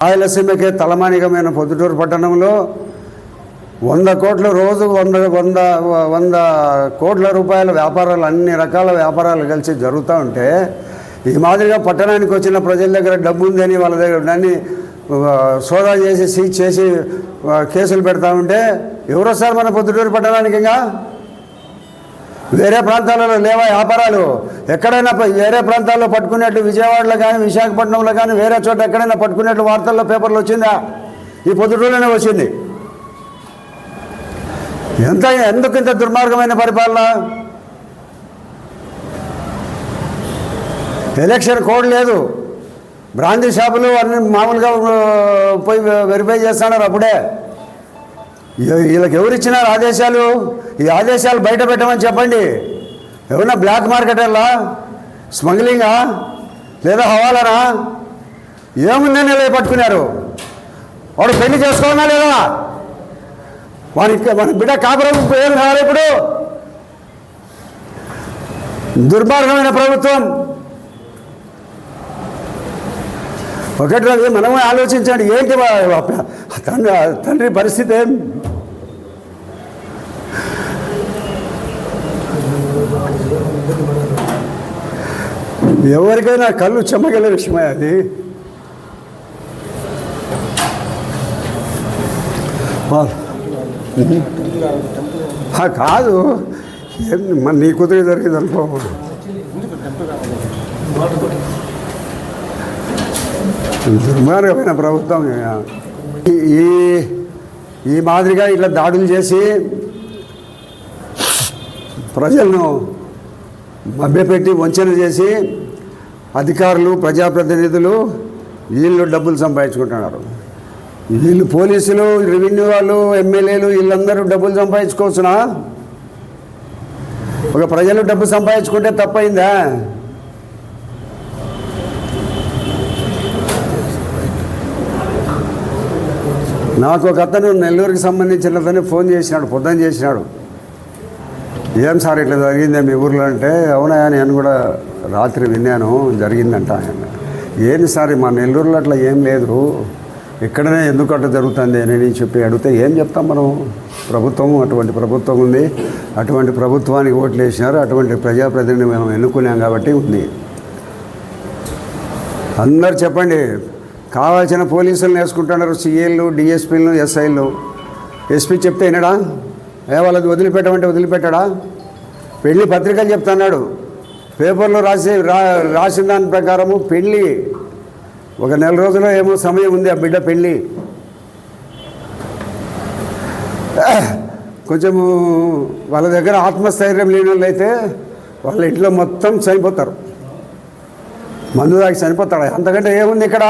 రాయలసీమకే తలమానికమైన పొద్దుటూరు పట్టణంలో వంద కోట్ల రోజు వంద వంద వంద కోట్ల రూపాయల వ్యాపారాలు అన్ని రకాల వ్యాపారాలు కలిసి జరుగుతూ ఉంటే ఈ మాదిరిగా పట్టణానికి వచ్చిన ప్రజల దగ్గర డబ్బు ఉందని వాళ్ళ దగ్గర దాన్ని సోదా చేసి సీజ్ చేసి కేసులు పెడతా ఉంటే ఎవరు వస్తారు మన పొద్దుటూరు పట్టణానికి ఇంకా వేరే ప్రాంతాలలో లేవా వ్యాపారాలు? ఎక్కడైనా ప- వేరే ప్రాంతాల్లో పట్టుకునేట్టు విజయవాడలో కానీ విశాఖపట్నంలో కానీ వేరే చోట ఎక్కడైనా పట్టుకునేట్టు వార్తల్లో పేపర్లు వచ్చిందా? ఈ పొద్దుటూరులోనే వచ్చింది. ఎంత ఎందుకు ఇంత దుర్మార్గమైన పరిపాలన? ఎలక్షన్ కోడ్ లేదు. బ్రాందీ షాపులు అన్ని మామూలుగా పోయి వెరిఫై చేస్తున్నారు అప్పుడే. వీళ్ళకి ఎవరు ఇచ్చినారు ఆదేశాలు? ఈ ఆదేశాలు బయట పెట్టమని చెప్పండి. ఎవరన్నా బ్లాక్ మార్కెటర్లా? స్మగ్లింగా? లేదా హవాలనా? ఏముందని నిలవ పట్టుకున్నారు? వాడు పెళ్ళి చేసుకోవాలా లేదా? వానికి మన బిడ్డ కాపురం ఏం కావాలి ఇప్పుడు. దుర్మార్గమైన ప్రభుత్వం. ఒకటి రోజు మనమే ఆలోచించండి. ఏంటి తండ్రి తండ్రి పరిస్థితి ఏం? ఎవరికైనా కళ్ళు చెమ్మగల విషయమే అది. కాదు. ఏం నీ కుదిరి జరిగింది అనుకో దుర్మార్గమైన ప్రభుత్వం ఈ- ఈ మాదిరిగా ఇట్లా దాడులు చేసి ప్రజలను మభ్యపెట్టి వంచన చేసి అధికారులు ప్రజాప్రతినిధులు వీళ్ళు డబ్బులు సంపాదించుకుంటున్నారు. వీళ్ళు పోలీసులు రెవెన్యూ వాళ్ళు ఎమ్మెల్యేలు వీళ్ళందరూ డబ్బులు సంపాదించుకోవచ్చునా? ఒక ప్రజలు డబ్బు సంపాదించుకుంటే తప్పైందా? నాకు ఒక అతను నెల్లూరుకి సంబంధించిన అతను ఫోన్ చేసినాడు పొద్దున చేసినాడు. ఏం సార్ ఇట్లా జరిగిందే మీ ఊర్లో అంటే అవునా నేను కూడా రాత్రి విన్నాను జరిగిందంట ఆయన. ఏంది సార్ మా నెల్లూరులో అట్లా ఏం లేదు. ఇక్కడనే ఎందుకు అట్లా జరుగుతుంది అని నేను చెప్పి అడిగితే ఏం చెప్తాం మనం? ప్రభుత్వం అటువంటి ప్రభుత్వం ఉంది. అటువంటి ప్రభుత్వానికి ఓట్లు వేసినారు అటువంటి ప్రజాప్రతినిధి మేము ఎన్నుకున్నాం కాబట్టి ఉంది. అందరు చెప్పండి కావాల్సిన పోలీసులను వేసుకుంటున్నారు సీఎల్లు డిఎస్పీలను ఎస్ఐలు. ఎస్పీ చెప్తే వినడా? ఏ వాళ్ళది వదిలిపెట్టమంటే వదిలిపెట్టాడా? పెళ్ళి పత్రికలు చెప్తున్నాడు. పేపర్లో రాసి రా రాసిన దాని ప్రకారము పెళ్ళి ఒక నెల రోజుల్లో ఏమో సమయం ఉంది ఆ బిడ్డ పెళ్ళి కొంచెము వాళ్ళ దగ్గర ఆత్మస్థైర్యం లేని వాళ్ళు అయితే వాళ్ళ ఇంట్లో మొత్తం చనిపోతారు. మందు దాకా చనిపోతాడు. అంతకంటే ఏముంది ఇక్కడ?